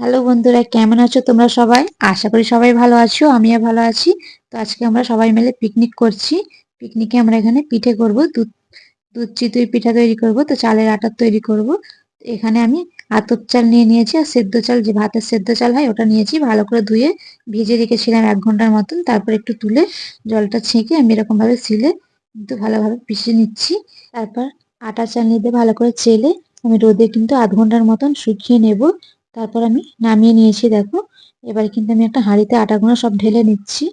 Hello বন্ধুরা, কেমন আছো তোমরা সবাই? আশা করি সবাই ভালো আছো, আমিও ভালো আছি। তো আজকে আমরা সবাই মিলে পিকনিক করছি। পিকনিকে আমরা এখানে পিঠে করব, দুধ দুধ চিতই পিঠা তৈরি করব, তো চালের আটার তৈরি করব। এখানে আমি আতপ চাল নিয়ে নিয়েছি আর সেদ্ধ চাল, যে ভাতের সেদ্ধ চাল হয় ওটা নিয়েছি, ভালো করে ধুয়ে ভিজে রেখেছিলাম এক ঘণ্টার মতন। তারপর একটু তুলে জলটা ছেঁকে আমি এরকমভাবে সিলে কিন্তু ভালোভাবে পিষে নিচ্ছি। তারপর আটা চাল নিয়ে ভালো করে চেলে, আমি রোদে কিন্তু আধ ঘণ্টার মতন শুকিয়ে নেব। তারপর আমি নামিয়ে নিয়েছি, দেখো। এবার কিন্তু আমি একটা হাঁড়িতে আটাগুলো সব ঢেলে নিচ্ছি।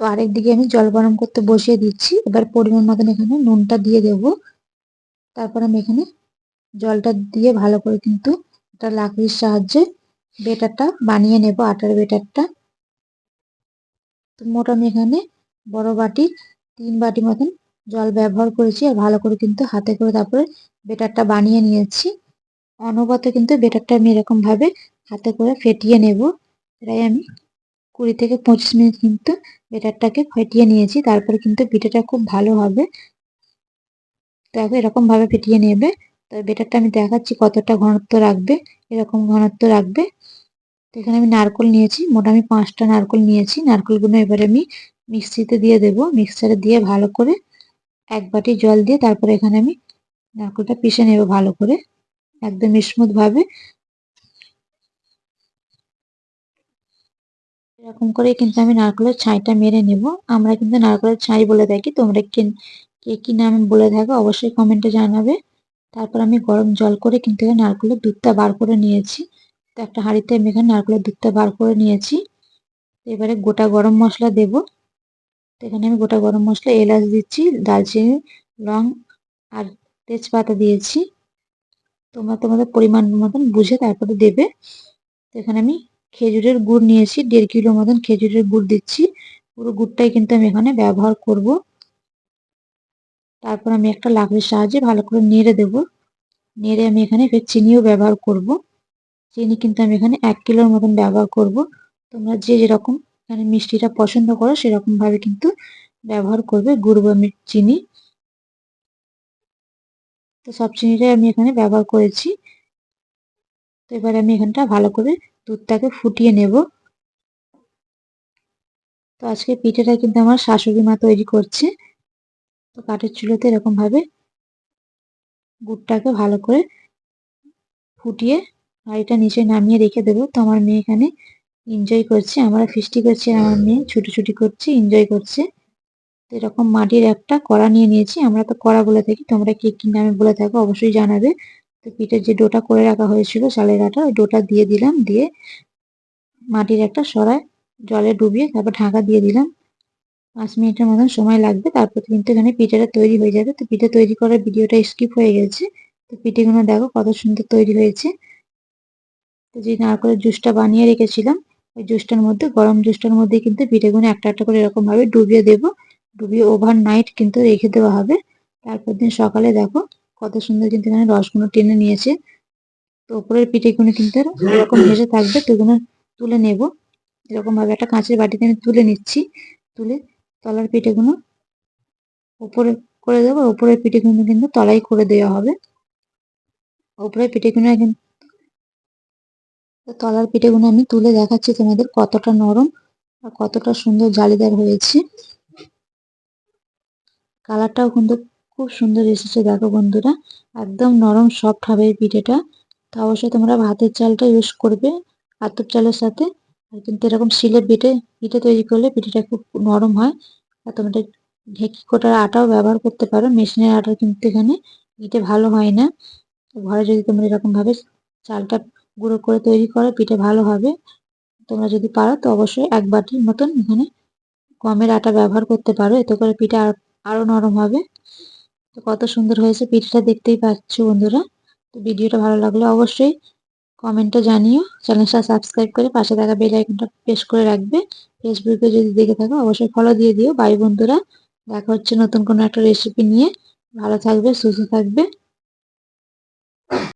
তো আরেক দিকে আমি জল গরম করতে বসিয়ে দিচ্ছি। এবার পরিমাণ মতন এখানে নুনটা দিয়ে দেব। তারপর আমি এখানে জলটা দিয়ে ভালো করে কিন্তু একটা লাকড়ির সাহায্যে বেটারটা বানিয়ে নেব, আটার বেটারটা। তো মোট আমি এখানে বড় বাটি, তিন বাটি মতন জল ব্যবহার করেছি আর ভালো করে কিন্তু হাতে করে তারপরে বেটারটা বানিয়ে নিয়েছি। অনবরত কিন্তু বেটারটা আমি এরকম ভাবে হাতে করে ফেটিয়ে নেব। প্রায় আমি কুড়ি থেকে পঁচিশ মিনিট কিন্তু বেটারটাকে ফেটিয়ে নিয়েছি। তারপরে কিন্তু পিঠেটা খুব ভালো হবে। দেখো এরকম ভাবে ফেটিয়ে নেবে। তো বেটারটা আমি দেখাচ্ছি কতটা ঘনত্ব রাখবে, এরকম ঘনত্ব রাখবে। তো এখানে আমি নারকল নিয়েছি, মোটা আমি পাঁচটা নারকল নিয়েছি। নারকলগুলো এবারে আমি মিক্সিতে দিয়ে দেব। মিক্সারে দিয়ে ভালো করে এক বাটি জল দিয়ে তারপরে এখানে আমি নারকলটা পিষে নেব ভালো করে। একদম স্মুথ ভাবে এরকম করে কিন্তু আমি নারকেলের ছাইটা মেরে নেব। আমরা কিন্তু নারকেলের ছাই বলে থাকি। তোমরা কে, কি নামে বলে থাকো অবশ্যই কমেন্টে জানাবে। তারপর আমি গরম জল করে কিন্তু নারকেলের দুধটা বার করে নিয়েছি। তো একটা হাঁড়িতে আমি এখানে নারকেলের দুধটা বার করে নিয়েছি। এবারে গোটা গরম মশলা দেব। তো এখানে আমি গোটা গরম মশলা, এলাচ দিচ্ছি, দারচিনি, লং আর তেজপাতা দিয়েছি। তোমরা তোমাদের পরিমাণ মতন বুঝে তারপরে দেবে। তো এখানে আমি খেজুরের গুড় নিয়েছি, দেড় কিলো মতন খেজুরের গুড় দিচ্ছি। পুরো গুড়টাই কিন্তু আমি এখানে ব্যবহার করব। তারপর আমি একটা লাকড়ির সাহায্যে ভালো করে নেড়ে দেব। নেড়ে আমি এখানে ফের চিনিও ব্যবহার করব। চিনি কিন্তু আমি এখানে এক কিলোর মতন ব্যবহার করব। তোমরা যে যেরকম এখানে মিষ্টিটা পছন্দ করো সেরকমভাবে কিন্তু ব্যবহার করবে গুড় বা চিনি। তো সব চিনিটাই আমি এখানে ব্যবহার করেছি। তো এবার আমি এখানটা ভালো করে দুধটাকে ফুটিয়ে নেব। তো আজকে পিঠেটা কিন্তু আমার শাশুড়ি মা তৈরি করছে। তো কাঠের চুলোতে এরকমভাবে গুড়টাকে ভালো করে ফুটিয়ে হাঁড়িটা নিচে নামিয়ে রেখে দেবো। তো আমার মেয়ে এখানে এনজয় করছে, আমরা ফিস্টি করছি, আমার মেয়ে ছুটি ছুটি করছে এনজয় করছে। এরকম মাটির একটা কড়া নিয়ে নিয়েছি। আমরা তো কড়া বলে থাকি তোমরা কে কি নামে বলে থাকো, অবশ্যই জানাবে। তো পিঠের যে ডোটা করে রাখা হয়েছিল চালের আটা, ওই ডোটা দিয়ে দিলাম, দিয়ে মাটির একটা সরায় জলে ডুবিয়ে তারপর ঢাকা দিয়ে দিলাম। পাঁচ মিনিটের মতন সময় লাগবে, তারপর কিন্তু এখানে পিঠেটা তৈরি হয়ে যাবে। তো পিঠে তৈরি করার ভিডিওটা স্কিপ হয়ে গেছে। তো পিঠেগুলো দেখো কত সুন্দর তৈরি হয়েছে। তো যে নারকলের জুসটা বানিয়ে রেখেছিলাম, ওই জুসটার মধ্যে, গরম জুসটার মধ্যে কিন্তু পিঠেগুলো একটা একটা করে এরকম ভাবে ডুবিয়ে দেবো। ডুবিয়ে ওভার নাইট কিন্তু রেখে দেওয়া হবে। তারপর দিন সকালে দেখো কত সুন্দর কিন্তু এখানে রসগুলো টেনে নিয়েছে। তো ওপরের পিঠেগুলো কিন্তু এরকম ভেসে থাকবে, তো এগুলো তুলে নেব। এরকম ভাবে একটা কাঁচের বাটিতে আমি তুলে নিচ্ছি। তুলে তলার পিঠেগুলো উপরে করে দেবো, উপরের পিঠেগুলো কিন্তু তলাই করে দেওয়া হবে। উপরের পিঠেগুলো কিন্তু তলার পিঠেগুলো আমি তুলে দেখাচ্ছি তোমাদের কতটা নরম আর কতটা সুন্দর জালিদার হয়েছে। কালারটাও কিন্তু খুব সুন্দর এসেছে, দেখো বন্ধুরা। একদম নরম সফট হবে এই পিঠেটা। তো অবশ্যই তোমরা ভাতের চালটা ইউজ করবে আতপ চালের সাথে। আর কিন্তু এরকম শিলের পিঠে পিঠে তৈরি করলে পিঠেটা খুব নরম হয়। আর তোমরা ঢেকি কোটার আটাও ব্যবহার করতে পারো, মেশিনের আটা কিন্তু এখানে পিঠে ভালো হয় না। ঘরে যদি তোমরা এরকমভাবে চালটা গুঁড়ো করে তৈরি করো, পিঠে ভালো হবে। তোমরা যদি পারো, তো অবশ্যই এক বাটির মতন এখানে গমের আটা ব্যবহার করতে পারো। এতে করে পিঠে আরও নরম হবে। তো কত সুন্দর হয়েছে পিঠটা দেখতেই পাচ্ছ বন্ধুরা। তো ভিডিওটা ভালো লাগলে অবশ্যই কমেন্টে জানিও। চ্যানেলটা সাবস্ক্রাইব করে পাশে থাকা বেল আইকনটা প্রেস করে রাখবে। ফেসবুকে যদি দেখে থাকো অবশ্যই ফলো দিয়ে দিও। বাই বন্ধুরা। দেখা হচ্ছে নতুন কোনো একটা রেসিপি নিয়ে। ভালো থাকবে, সুস্থ থাকবে।